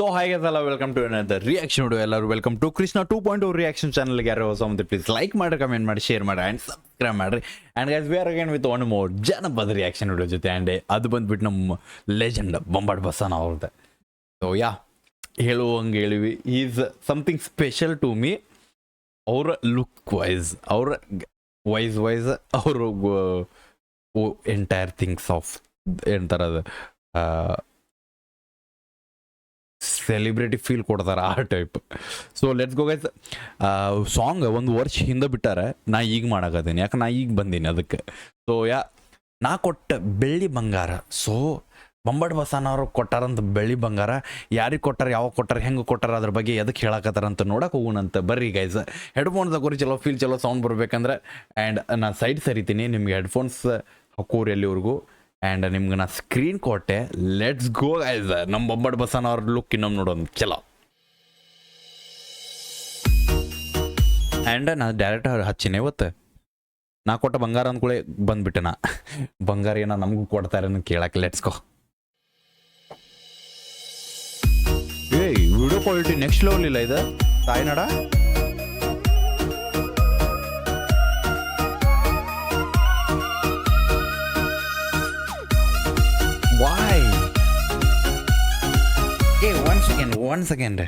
So ಹಾಗೆ ಸಲ welcome to ಏನಂತ ರಿಯಾಕ್ಷನ್ ವಿಡಿಯೋ ಎಲ್ಲರೂ. Welcome to Krishna two point reaction ಚಾನಲ್ಗೆ ಯಾರು ಹೊಸ ಮುಂದೆ ಪ್ಲೀಸ್ ಲೈಕ್ ಮಾಡಿ ಕಮೆಂಟ್ ಮಾಡಿ ಶೇರ್ ಮಾಡಿ ಆ್ಯಂಡ್ ಸಬ್ಸ್ಕ್ರೈಬ್ ಮಾಡಿರಿ. And guys we are again with one more ಜನಪದ ರಿಯಾಕ್ಷನ್ ವಿಡಿಯೋ ಜೊತೆ. ಆ್ಯಂಡ್ ಅದು ಬಂದ್ಬಿಟ್ಟು ನಮ್ಮ ಲೆಜೆಂಡ್ ಬೊಂಬಾಟ್ ಬಸ್ಸನ ಅವ್ರದ್ದು. ಸೊ ಯಾ ಹೇಳುವಂಗೆ ಹೇಳಿವಿ. Is something special to me ಅವರ ಲುಕ್ ವೈಸ್ ಅವರ ವೈಸ್ ವೈಸ್ ಅವರು ಎಂಟೈರ್ ಥಿಂಗ್ಸ್ ಆಫ್ ಏನಂತಾರೆ ಅದು ಸೆಲಿಬ್ರಿಟಿ ಫೀಲ್ ಕೊಡ್ತಾರೆ ಆ type so let's go guys song ಒಂದು ವರ್ಷ ಹಿಂದೆ ಬಿಟ್ಟಾರೆ, ನಾ ಈಗ ಮಾಡಕತ್ತೀನಿ. ಯಾಕೆ ನಾ ಈಗ ಬಂದೀನಿ ಅದಕ್ಕೆ. ಸೊ ಯಾ, ನಾ ಕೊಟ್ಟ ಬೆಳ್ಳಿ ಬಂಗಾರ. ಸೊ ಬೊಂಬಾಟ್ ಅವರು ಕೊಟ್ಟಾರಂತ ಬೆಳ್ಳಿ ಬಂಗಾರ. ಯಾರಿಗೆ ಕೊಟ್ಟಾರ, ಯಾವಾಗ ಕೊಟ್ಟಾರ, ಹೆಂಗೆ ಕೊಟ್ಟಾರ ಅದ್ರ ಬಗ್ಗೆ ಎದಕ್ಕೆ ಹೇಳಕತ್ತಾರಂತ ನೋಡಕ್ಕೆ ಹೋಗೋಣಂತ ಬರ್ರಿ ಗೈಸ್ ಹೆಡ್ಫೋನ್ಸ್ ಹಾಕೋರಿ ಚಲೋ ಫೀಲ್ ಚಲೋ ಸೌಂಡ್ ಬರ್ಬೇಕಂದ್ರೆ ಆ್ಯಂಡ್ ನಾನು ಸೈಡ್ ಸರಿತೀನಿ. ನಿಮ್ಗೆ ಹೆಡ್ಫೋನ್ಸ್ ಹಾಕೋರಿ ಎಲ್ಲಿವರೆಗೂ ಆ್ಯಂಡ್ ನಿಮ್ಗೆ ನಾ ಸ್ಕ್ರೀನ್ ಕೊಟ್ಟೆ. ಲೆಟ್ಸ್ ಗೋ ಐಸ್ ನಮ್ಮ ಬೊಂಬಾಟ್ ಬಸನ್ ಅವ್ರ ಲುಕ್ ಇನ್ನೊಮ್ಮೆ ನೋಡೋಣ. ಚಲೋ. ಆ್ಯಂಡ್ ನಾ ಡೈರೆಕ್ಟ್ ಹಚ್ಚಿನಿ ಇವತ್ತು. ನಾ ಕೊಟ್ಟ ಬಂಗಾರ ಅಂದ್ಕೂಳೆ ಬಂದ್ಬಿಟ್ಟೆ ನಾ. ಬಂಗಾರ ಏನೋ ನಮಗೂ ಕೊಡ್ತಾರೆ ಕೇಳಕ್ಕೆ. ಲೆಟ್ಸ್ ಗೋ ಏಯ್ ವಿಡಿಯೋ ಕ್ವಾಲಿಟಿ ನೆಕ್ಸ್ಟ್ ಲೆವೆಲ್ ಇಲ್ಲ ಇದು. ತಾಯ್ನಾಡ ಒನ್ ಸೆಕೆಂಡ್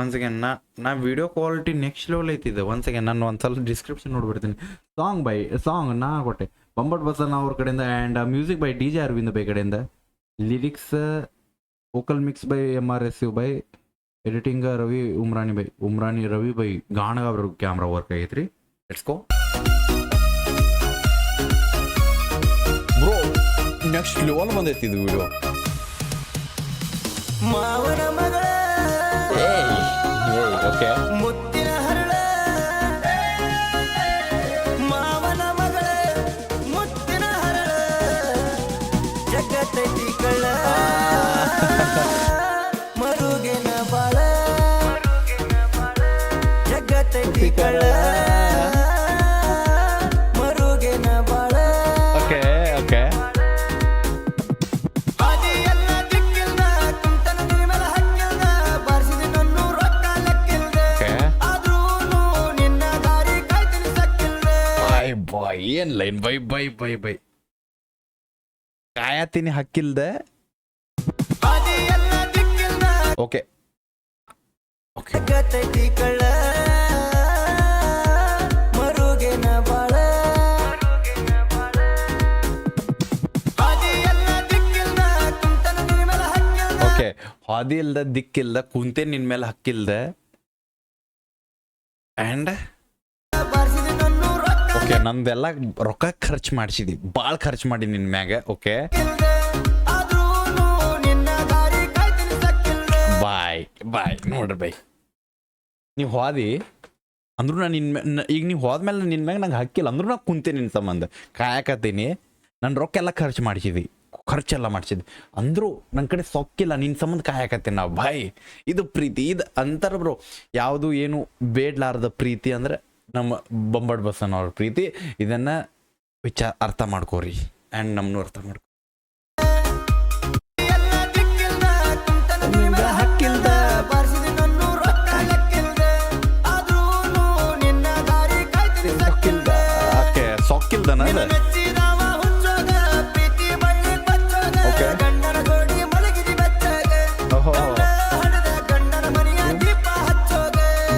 ಒನ್ ಸೆಕೆಂಡ್ ನಾ ನಾ ವಿಡಿಯೋ ಕ್ವಾಲಿಟಿ ನೆಕ್ಸ್ಟ್ ಲೆವೆಲ್ ಐತಿದ್ದೆ ಒನ್ ಸೆಕೆಂಡ್ ನಾನು ಒಂದ್ಸಲ ಡಿಸ್ಕ್ರಿಪ್ಷನ್ ನೋಡ್ಬಿಡ್ತೀನಿ ಸಾಂಗ್ ಬೈ ಸಾಂಗ್ ನಾ ಕೊಟ್ಟೆ. ಬಂಬಟ್ ಬಸನ್ ಅವ್ರ ಕಡೆಯಿಂದ and music by D J Aravind by ಕಡೆಯಿಂದ. Lyrics vocal mix by M R S U by editing Ravi Umrani by Umrani Ravi by Ganaga ಅವ್ರ ಕ್ಯಾಮ್ರಾ ವರ್ಕ್ ಆಗೈತ್ರಿ. Let's go bro next level ಬಂದೈತಿ ಇದು video ಮಾವನ ಮಗಳ ಮುತ್ತಿನ ಮಾವನ ಮರುಗಿನ ಬಾಳ ಜಗತ್ತೈತಿ ಕಳ್ಳ. Bye bye bye. ಕಾಯತೀನಿ ಹಕ್ಕಿಲ್ದೆ. ಓಕೆ. ಓಕೆ. ಹಾದಿ ಇಲ್ದ ದಿಕ್ಕಿಲ್ದ ಕುಂತೆ ನಿನ್ ಮೇಲೆ ಹಕ್ಕಿಲ್ದೆ. ಅಂಡ್ ಓಕೆ, ನಂದೆಲ್ಲ ರೊಕ್ಕ ಖರ್ಚು ಮಾಡಿಸಿದಿ ಭಾಳ ಖರ್ಚು ಮಾಡಿ ನಿನ್ ಮ್ಯಾಗ, ಓಕೆ? ನಿನ್ನ ಬಾಯ್ ಬಾಯ್, ನೋಡ್ರಿ ಬೈ ನೀವು ಹೋದಿ? ಅಂದ್ರು ನಾನು ನಿನ್ನ ಈಗ ನೀವು ಹೋದ್ಮೇಲೆ ನಿನ್ನ ಮ್ಯಾಗ ನಂಗೆ ಹಕ್ಕಿಲ್ಲ ಅಂದ್ರು ನಾ ಕುಂತೆ ನಿನ್ನ ಸಂಬಂಧ. ಕಾಯಕತ್ತೀನಿ. ನನ್ನ ರೊಕ್ಕ ಎಲ್ಲ ಖರ್ಚು ಮಾಡಿಸಿದಿ ಖರ್ಚೆಲ್ಲ ಮಾಡಿಸಿದ್ವಿ. ಅಂದರೂ ನನ್ನ ಕಡೆ ಸೊಕ್ಕಿಲ್ಲ ನಿನ್ನ ಸಂಬಂಧ ಕಾಯಕತ್ತೆ ನಾವು. ಬಾಯ್, ಇದು ಪ್ರೀತಿ, ಇದು ಅಂತಾರ ಬ್ರೋ. ಯಾವುದು ಏನು ಬೇಡ್ಲಾರದ ಪ್ರೀತಿ ಅಂದ್ರೆ ನಮ್ಮ ಬೊಂಬಡ್ ಬಸ್ಸನ್ ಅವ್ರ ಪ್ರೀತಿ ಇದನ್ನು ವಿಚಾರ ಅರ್ಥ ಮಾಡ್ಕೋರಿ. ಆ್ಯಂಡ್ ನಮ್ಮನ್ನು ಅರ್ಥ ಮಾಡ್ಕೊ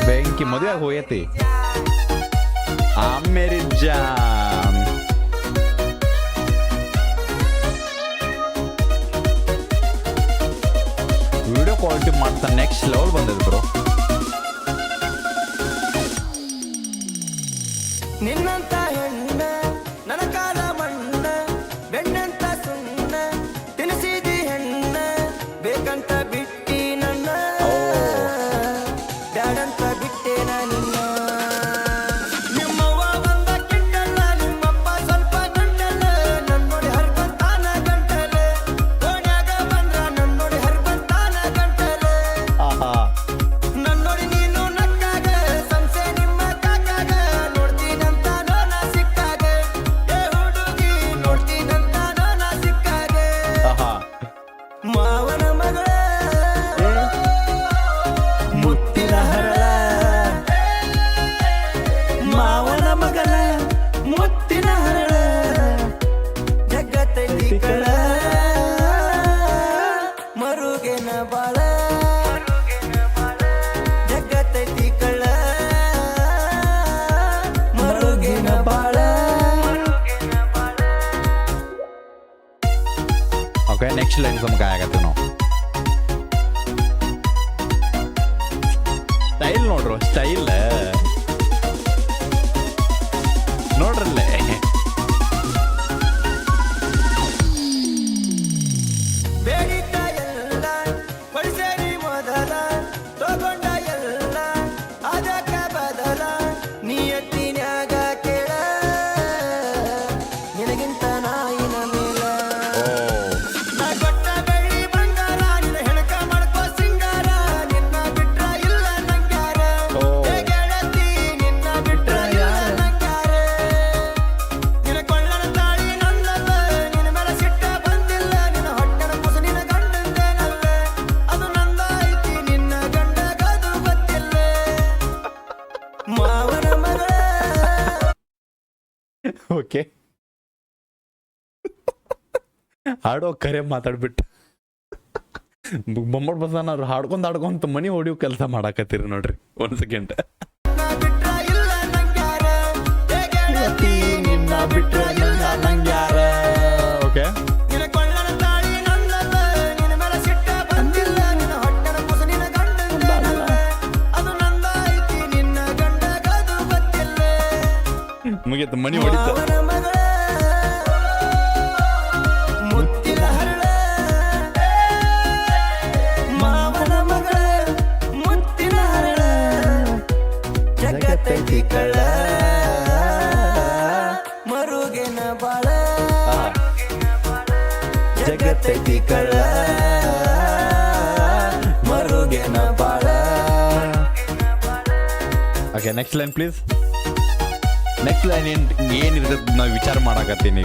ಬೆಂಕಿ ಮದುವೆ ಹೋಯತಿ ಜಾನ್ ವಿಡಿಯೋ ಕ್ವಾಲಿಟಿ ಮಾಡ್ತಾ ನೆಕ್ಸ್ಟ್ ಲೆವೆಲ್ ಬಂದಿದೆ ಬ್ರೋ ನಿನ್ನಂತ ಮಾವನ ಮಗನ ಮುತ್ತಿನ ಹರಳ. ಜಗತ್ತಲ್ಲಿ ಕಳ ಮರುಗೆನ ಬಾಳ. ಜಗತ್ತಲ್ಲಿ ಕಳ ಮರುಗೆನ ಬಾಳ. ಓಕೆ ನೆಕ್ಸ್ಟ್ ಲೈನ್ ಸಮಕ ಆಗತ್ತೆ ನಾವು. ಸ್ಟೈಲ್ ನೋಡ್ರು ಸ್ಟೈಲ್ ಹಾಡೋ ಕರೆ ಮಾತಾಡ್ಬಿಟ್ಟು. ಬೊಮ್ಮಡ್ ಬಸನ ಅವ್ರು ಹಾಡ್ಕೊಂಡ್ ಹಾಡ್ಕೊಂತ ಮನಿ ಹೊಡಿಯೋ ಕೆಲಸ ಮಾಡಾಕತ್ತೀರಿ ನೋಡ್ರಿ, ಒಂದ್ ಸೆಕೆಂಡ್ ಮುಗಿಯತ್ತ ಮನಿ ನಂಗ್ಯಾರ ಜಗತ್ತೈತಿ ಕಳ್ಳ, ಮರುಗೆನ ಬಾಳ. Okay next line please next line ಏನು ಏನಿರ್ತದೆ ನಾವು ವಿಚಾರ ಮಾಡಾಕತ್ತೀನಿ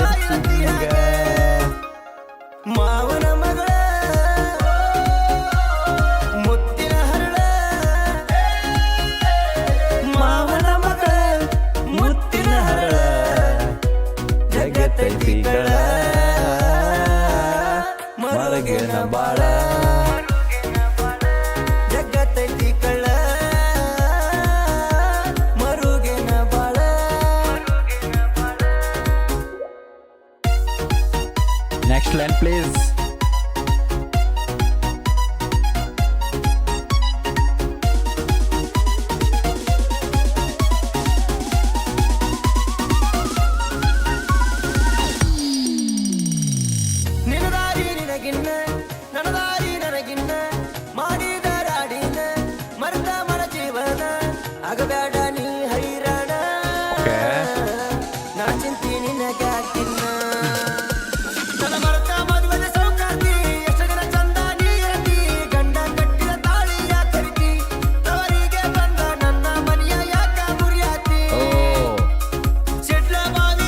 ಮರಗಿನ ಬಾಳ ಜಗತ್ತೈತಿ ಚಂದ ಗಂಡ ಕಟ್ಟಿದ ಬಂದ ನನ್ನ ಮನೆಯ ಯಾಕ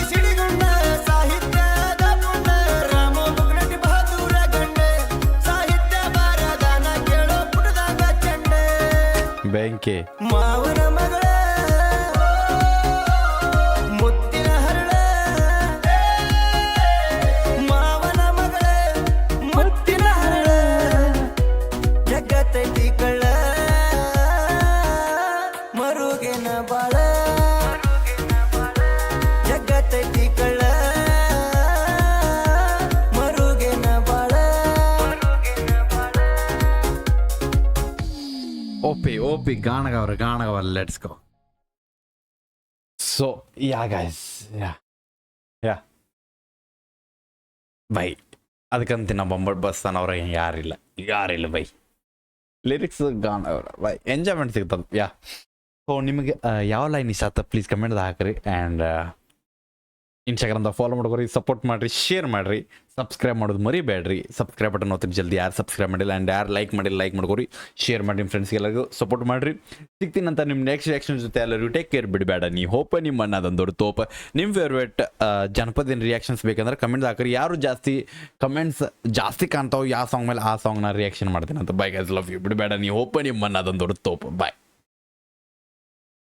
ಸಿಡಿಗುಂಡ ಸಾಹಿತ್ಯದ ಸಾಹಿತ್ಯ ಕೇಳೋ ಚಂಡೆ ಮಾವನ ಮಗಳ ಮರುಗಿನ ಬಾಳ ಜಗತ್ತೈತಿ ಕಳ್ಳ ಮರುಗಿನ ಬಾಳ ಓಪಿ ಓಪಿ ಗಾಣಗವ್ರ ಗಾಣಗವ್ರ let's go so yeah guys yeah yeah by ಅದಕ್ಕಂತ ನಮ್ಮ ಬೊಂಬಟ್ ಬಸ್ತಾನ ಅವ್ರ ಯಾರಿಲ್ಲ ಯಾರಿಲ್ಲ ಬೈ ಲಿರಿಕ್ಸ್ ಗಾನ ಬೈ ಎಂಜಾಯ್ಮೆಂಟ್ ಸಿಗ್ತದೆ ಯಾ ಸೊ ನಿಮಗೆ ಯಾವ ಲೈನ್ ಇಷ್ಟ ಆತ ಪ್ಲೀಸ್ ಕಮೆಂಟ್ ಹಾಕ್ರಿ ಆ್ಯಂಡ್ ಇನ್ಸ್ಟಾಗ್ರಾಮ್ದಾಗ ಫಾಲೋ ಮಾಡ್ಕೊರಿ ಸಪೋರ್ಟ್ ಮಾಡಿರಿ ಶೇರ್ ಮಾಡಿರಿ ಸಬ್ಸ್ಕ್ರೈಬ್ ಮಾಡೋದು ಮರಿಬೇಡ್ರಿ. ಸಬ್ಸ್ಕ್ರೈಬ್ ಬಟನ್ ಒತ್ತಿರಿ ಜಲ್ದಿ ಯಾರು ಸಬ್ಸ್ಕ್ರೈಬ್ ಮಾಡಿಲ್ಲ ಆ್ಯಂಡ್ ಯಾರು ಲೈಕ್ ಮಾಡಿಲ್ಲ ಲೈಕ್ ಮಾಡ್ಕೊರಿ ಶೇರ್ ಮಾಡಿ ನಿಮ್ಮ ಫ್ರೆಂಡ್ಸ್ಗೆಲ್ಲರಿಗೂ ಸಪೋರ್ಟ್ ಮಾಡಿರಿ. ಸಿಗ್ತೀನಂತ ನಿಮ್ಮ ನೆಕ್ಸ್ಟ್ ರಿಯಾಕ್ಷನ್ ಜೊತೆ ಎಲ್ಲರಿಗೂ ಟೇಕ್ ಕೇರ್ ಬಿಡಬೇಡ. ನೀ ಹೋಪ ನಿಮ್ಮ ಅನ್ನೋದೊಂದು ತೋಪ. ನಿಮ್ಮ ಫೇವ್ರೇಟ್ ಜನಪದಿನ ರಿಯಾಕ್ಷನ್ಸ್ ಬೇಕಂದ್ರೆ ಕಮೆಂಟ್ ಹಾಕ್ರಿ. ಯಾರು ಜಾಸ್ತಿ ಕಮೆಂಟ್ಸ್ ಜಾಸ್ತಿ ಕಾಣ್ತಾವೆ, ಯಾವ ಸಾಂಗ್ ಮೇಲೆ ಆ ಸಾಂಗ್ನ ರಿಯಾಕ್ಷನ್ ಮಾಡ್ತೀನಿ ಅಂತ. ಬೈ ಗೈಸ್ ಲವ್ ಯು ಬಿಡಬೇಡ, ನೀ ಹೋಪ ನಿಮ್ಮ ಅನ್ನೋದೊಂದು ತೋಪ. ಬಾಯ್